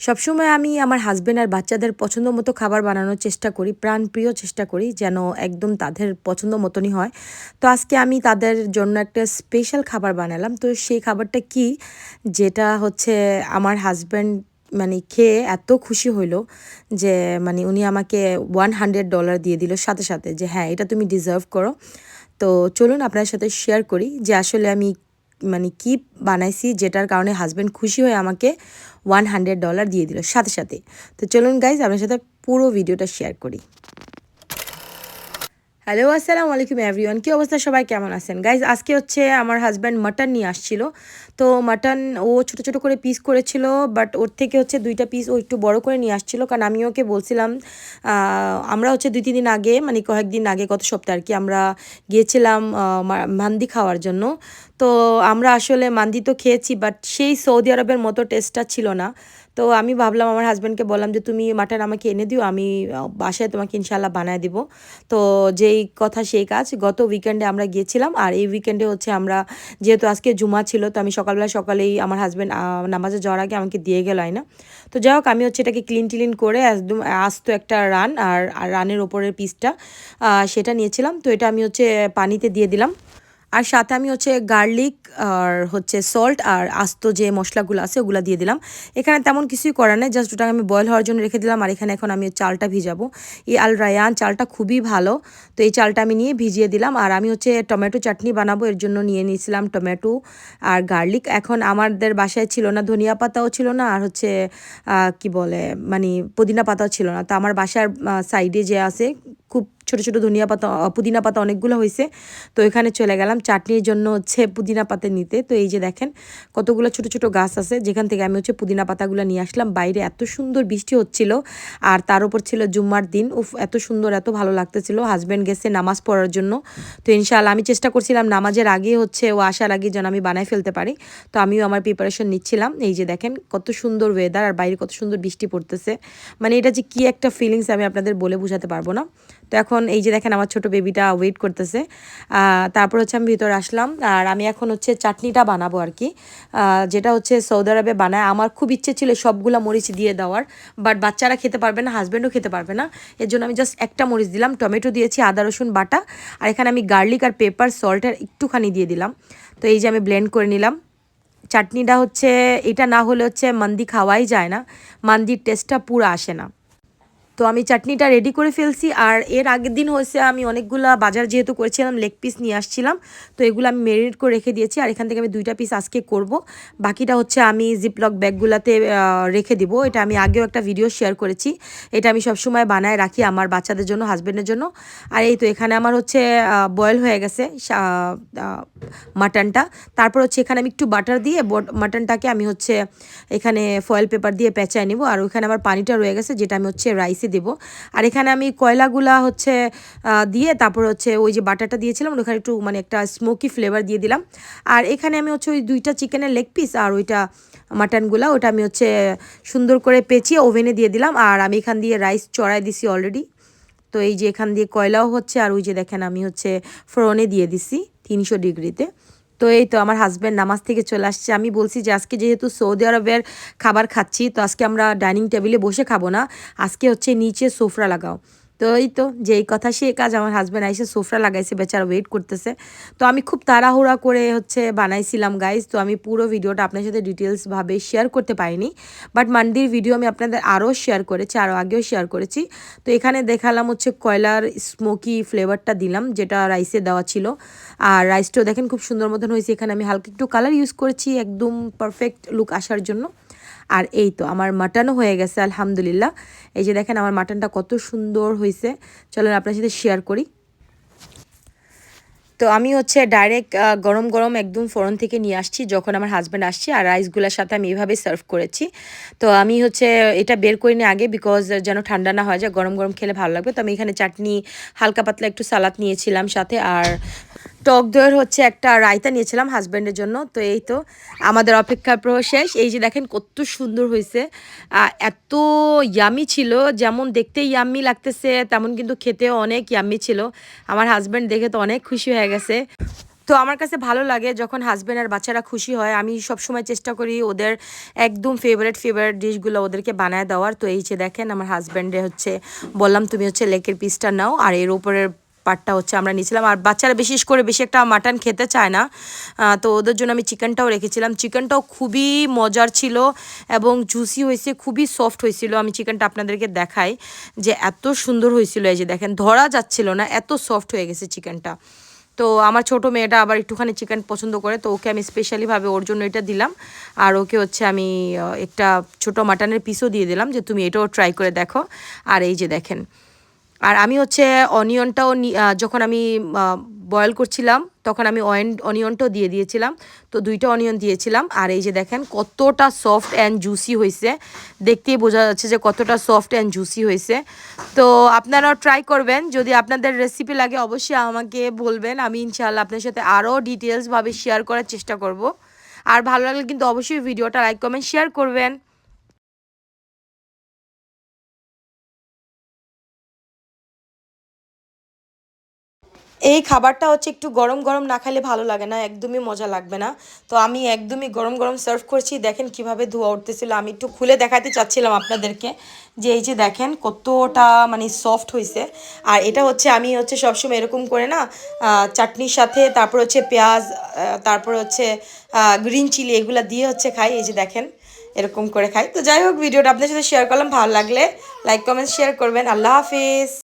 সবসময় আমি আমার হাজব্যান্ড আর বাচ্চাদের পছন্দ মতো খাবার বানানোর চেষ্টা করি, প্রাণপ্রিয় চেষ্টা করি, যেন একদম তাদের পছন্দ মতনই হয়। তো আজকে আমি তাদের জন্য একটা স্পেশাল খাবার বানালাম। তো সেই খাবারটা কি? যেটা হচ্ছে আমার হাজব্যান্ড মানে খেয়ে এত খুশি হইল যে মানে উনি আমাকে ওয়ান হান্ড্রেড ডলার দিয়ে দিল সাথে সাথে যে হ্যাঁ এটা তুমি ডিজার্ভ করো। তো চলুন আপনার সাথে শেয়ার করি যে, আসলে আমি মানে কি বানাইছি যেটার কারণে হাজব্যান্ড খুশি হয়ে আমাকে ওয়ান হান্ড্রেড ডলার দিয়ে দিল সাথে সাথে। তো চলুন গাইজ আপনার সাথে পুরো ভিডিওটা শেয়ার করি। হ্যালো আসসালামু আলাইকুম এভরিওয়ান কী অবস্থা? সবাই কেমন আছেন? গাইজ আজকে হচ্ছে আমার হাজব্যান্ড মাটন নিয়ে আসছিল। তো মাটন ও ছোট ছোট করে পিস করেছিল বাট ওর থেকে হচ্ছে দুইটা পিস ও একটু বড় করে নিয়ে আসছিল। কারণ আমি ওকে বলছিলাম আমরা হচ্ছে দুই, তিন দিন আগে মানে কয়েকদিন আগে, গত সপ্তাহে আর কি, আমরা গিয়েছিলাম মান্দি খাওয়ার জন্য। তো আমরা আসলে মান্দি তো খেয়েছি বাট সেই সৌদি আরবের মতো টেস্টটা ছিল না। তো আমি ভাবলাম, আমার হাজব্যান্ডকে বললাম যে, তুমি মাটন আমাকে এনে দিও, আমি বাসায় তোমাকে ইনশাল্লাহ বানায় দিব। তো যেই কথা সেই কাজ, গত উইকেন্ডে আমরা গিয়েছিলাম, আর এই উইকেন্ডে হচ্ছে আমরা, যেহেতু আজকে জুমা ছিল, তো আমি সকালবেলা সকালেই আমার হাজব্যান্ড নামাজে যাওয়ার আগে আমাকে দিয়ে গেল না তো যাই হোক, আমি হচ্ছে এটাকে ক্লিন টিলিন করে একদম আস্ত একটা রান, আর রানের ওপরের পিসটা সেটা নিয়েছিলাম। তো এটা আমি হচ্ছে পানিতে দিয়ে দিলাম। আর সাথে আমি হচ্ছে গার্লিক আর হচ্ছে সল্ট আর আস্ত যে মশলাগুলো আছে, ওগুলো দিয়ে দিলাম। এখানে তেমন কিছুই করার নেই, জাস্ট ওটা আমি বয়েল হওয়ার জন্য রেখে দিলাম। আর এখানে এখন আমি চালটা ভিজাবো। এই আল রায়ান চালটা খুবই ভালো। তো এই চালটা আমি নিয়ে ভিজিয়ে দিলাম। আর আমি হচ্ছে টমেটো চাটনি বানাবো, এর জন্য নিয়ে নিয়েছিলাম টমেটো আর গার্লিক। এখন আমাদের বাসায় ছিল না, ধনিয়া পাতাও ছিল না, আর হচ্ছে কি বলে মানে পুদিনা পাতাও ছিল না। তো আমার বাসার সাইডে যে আছে, খুব ছোট ছোট ধনিয়া পাতা পুদিনা পাতা অনেকগুলো হয়েছে। তো এখানে চলে গেলাম চাটনির জন্য হচ্ছে পুদিনা পাতা নিতে। তো এই যে দেখেন, কতগুলো ছোট ছোট গাছ আছে। যেখান থেকে আমি হচ্ছে পুদিনা পাতাগুলো নিয়ে আসলাম। বাইরে এত সুন্দর বৃষ্টি হচ্ছিল আর তার উপর ছিল জুম্মার দিন। উফ, এত সুন্দর, এত ভালো লাগতেছিল। হাজব্যান্ড গেছে নামাজ পড়ার জন্য। তো ইনশাআল্লাহ আমি চেষ্টা করছিলাম নামাজের আগে হচ্ছে ও আসার আগে যেন আমি বানায় ফেলতে পারি। তো আমিও আমার প্রিপারেশন নিচ্ছিলাম। এই যে দেখেন, কত সুন্দর ওয়েদার আর বাইরে কত সুন্দর বৃষ্টি পড়তেছে। মানে এটা যে কী একটা ফিলিংস আমি আপনাদের বলে বোঝাতে পারব না। তো এখন এই যে দেখেন আমার ছোট বেবিটা ওয়েট করতেছে। তারপর হচ্ছে আমি ভিতরে আসলাম, আর আমি এখন হচ্ছে চাটনিটা বানাবো আর কি। যেটা হচ্ছে সৌদি আরবে বানায়। আমার খুব ইচ্ছে ছিল সবগুলো মরিচ দিয়ে দেওয়ার বাট বাচ্চারা খেতে পারবে না হাজব্যান্ডও খেতে পারবে না। এর জন্য আমি জাস্ট একটা মরিচ দিলাম, টমেটো দিয়েছি, আদা, রসুন, বাটা, আর এখানে আমি গার্লিক আর পেপার সল্টের একটুখানি দিয়ে দিলাম। তো এই যে আমি ব্লেন্ড করে নিলাম। চাটনিটা হচ্ছে, এটা না হলে হচ্ছে মান্দি খাওয়াই যায় না। মান্দির টেস্টটা পুরো আসে না। তো আমি চাটনিটা রেডি করে ফেলছি আর এর আগের দিন হয়েছে আমি অনেকগুলো বাজার যেহেতু করেছিলাম লেগ পিস নিয়ে আসছিলাম। তো এগুলো আমি মেরিনেট করে রেখে দিয়েছি আর এখান থেকে আমি দুইটা পিস আজকে করব। বাকিটা হচ্ছে আমি জিপলক ব্যাগগুলোতে রেখে দিব। এটা আমি আগেও একটা ভিডিও শেয়ার করেছি। এটা আমি সবসময় বানায় রাখি আমার বাচ্চাদের জন্য হাজব্যান্ডের জন্য। আর এই তো এখানে আমার হচ্ছে বয়েল হয়ে গেছে মাটনটা তারপর হচ্ছে এখানে আমি একটু বাটার দিয়ে মাটনটাকে আমি হচ্ছে এখানে ফয়েল পেপার দিয়ে পেঁচায় নেব। আর ওইখানে আমার পানিটা রয়ে গেছে, যেটা আমি হচ্ছে রাইস রাইসে দেবো। আর এখানে আমি কয়লাগুলা হচ্ছে দিয়ে তারপর হচ্ছে ওই যে বাটারটা দিয়েছিলাম, ওখানে একটু মানে একটা স্মোকি ফ্লেভার দিয়ে দিলাম। আর এখানে আমি হচ্ছে ওই দুইটা চিকেনের লেগ পিস আর ওইটা মাটনগুলা ওটা আমি হচ্ছে সুন্দর করে পেঁচিয়ে ওভেনে দিয়ে দিলাম। আর আমি এখান দিয়ে রাইস চড়াই দিছি অলরেডি তো এই যে এখান দিয়ে কয়লাও হচ্ছে, আর ওই যে দেখেন আমি হচ্ছে ফ্রনে দিয়ে দিছি তিনশো ডিগ্রিতে। তো এই তো আমার হাজব্যান্ড নামাজ থেকে চলে আসছে। আমি বলছি যে, আজকে যেহেতু সৌদি আরবের খাবার খাচ্ছি, তো আজকে আমরা ডাইনিং টেবিলে বসে খাব না। আজকে হচ্ছে নিচে সোফরা লাগাও। তো এই তো, যেই কথা সে কাজ আমার হাজব্যান্ড আইসে সোফরা লাগাইছে, বেচারা ওয়েট করতেছে। তো আমি খুব তাড়াহুড়া করে হচ্ছে বানাইছিলাম গাইজ তো আমি পুরো ভিডিওটা আপনার সাথে ডিটেলসভাবে শেয়ার করতে পারিনি। বাট মান্ডির ভিডিও আমি আপনাদের আরও শেয়ার করেছি, আরও আগেও শেয়ার করেছি। তো এখানে দেখালাম হচ্ছে কয়লার স্মোকি ফ্লেভারটা দিলাম, যেটা রাইসে দেওয়া ছিল। আর রাইসটাও দেখেন খুব সুন্দর মতন হয়েছে। এখানে আমি হালকা একটু কালার ইউজ করেছি, একদম পারফেক্ট লুক আসার জন্য। আর এই তো, আমার মাটনও হয়ে গেছে, আলহামদুলিল্লাহ। এই যে দেখেন, আমার মাটনটা কত সুন্দর হয়েছে চলেন আপনার সাথে শেয়ার করি। তো আমি হচ্ছে ডাইরেক্ট গরম গরম একদম ফোরন থেকে নিয়ে আসছি, যখন আমার হাজব্যান্ড আসছে, আর রাইসগুলোর সাথে আমি এভাবে সার্ভ করেছি। তো আমি হচ্ছে এটা বের করিনি আগে বিকজ যেন ঠান্ডা না হয়ে যায় গরম গরম খেলে ভালো লাগবে। তো আমি এখানে চাটনি, হালকা পাতলা একটু সালাদ নিয়েছিলাম সাথে, আর টক দইয়ের হচ্ছে একটা রায়তা নিয়েছিলাম হাজব্যান্ডের জন্য। তো এই তো আমাদের অপেক্ষার শেষ। এই যে দেখেন কত সুন্দর হয়েছে। এত ইয়ামি ছিল, যেমন দেখতে ইয়াম্মি লাগতেছে, তেমন কিন্তু খেতেও অনেক ইয়াম্মি ছিল। আমার হাজব্যান্ড দেখে তো অনেক খুশি হয়ে গেছে। তো আমার কাছে ভালো লাগে যখন হাজব্যান্ড আর বাচ্চারা খুশি হয়। আমি সবসময় চেষ্টা করি ওদের একদম ফেভারেট ফেভারেট ডিশগুলো ওদেরকে বানায় দেওয়ার। তো এই যে দেখেন আমার হাজব্যান্ডে হচ্ছে, বললাম তুমি হচ্ছে লেকের পিসটা নাও। আর এর উপরের পার্টটা হচ্ছে আমরা নিয়েছিলাম। আর বাচ্চারা বিশেষ করে বেশি একটা মাটন খেতে চায় না। তো ওদের জন্য আমি চিকেনটাও রেখেছিলাম। চিকেনটাও খুবই মজার ছিল এবং জুসি হয়েছে, খুবই সফট হয়েছিল। আমি চিকেনটা আপনাদেরকে দেখাই যে এত সুন্দর হয়েছিল। এই যে দেখেন, ধরা যাচ্ছিল না, এত সফট হয়ে গেছে চিকেনটা। তো আমার ছোট মেয়েটা আবার একটুখানি চিকেন পছন্দ করে, তো ওকে আমি স্পেশালিভাবে ওর জন্য এটা দিলাম। আর ওকে হচ্ছে আমি একটা ছোট মাটনের পিসও দিয়ে দিলাম যে তুমি এটাও ট্রাই করে দেখো। আর এই যে দেখেন আর আমি হচ্ছে অনিয়নটাও যখন আমি বয়েল করছিলাম, তখন আমি অয়েন অনিয়নটাও দিয়ে দিয়েছিলাম। তো দুইটা অনিয়ন দিয়েছিলাম। আর এই যে দেখেন, কতটা সফট অ্যান্ড জুসি হয়েছে। দেখতেই বোঝা যাচ্ছে যে কতটা সফট অ্যান্ড জুসি হয়েছে। তো আপনারাও ট্রাই করবেন। যদি আপনাদের রেসিপি লাগে, অবশ্যই আমাকে বলবেন। আমি ইনশাআল্লাহ আপনার সাথে আরও ডিটেলসভাবে শেয়ার করার চেষ্টা করব। আর ভালো লাগলে কিন্তু অবশ্যই ভিডিওটা লাইক কমেন্ট শেয়ার করবেন। এই খাবারটা হচ্ছে একটু গরম গরম না খাইলে ভালো লাগে না, একদমই মজা লাগবে না। তো আমি একদমই গরম গরম সার্ভ করছি, দেখেন কীভাবে ধোয়া উঠতেছিল। আমি একটু খুলে দেখাতে চাচ্ছিলাম আপনাদেরকে যে এই যে দেখেন কতটা মানে সফট হয়েছে আর এটা হচ্ছে আমি হচ্ছে সবসময় এরকম করে না চাটনির সাথে, তারপর হচ্ছে পেঁয়াজ তারপর হচ্ছে গ্রিন চিলি এগুলো দিয়ে হচ্ছে খাই, এই যে দেখেন এরকম করে খাই। তো যাই হোক, ভিডিওটা আপনার সাথে শেয়ার করলাম, ভালো লাগলে লাইক কমেন্ট শেয়ার করবেন। আল্লাহ হাফিজ।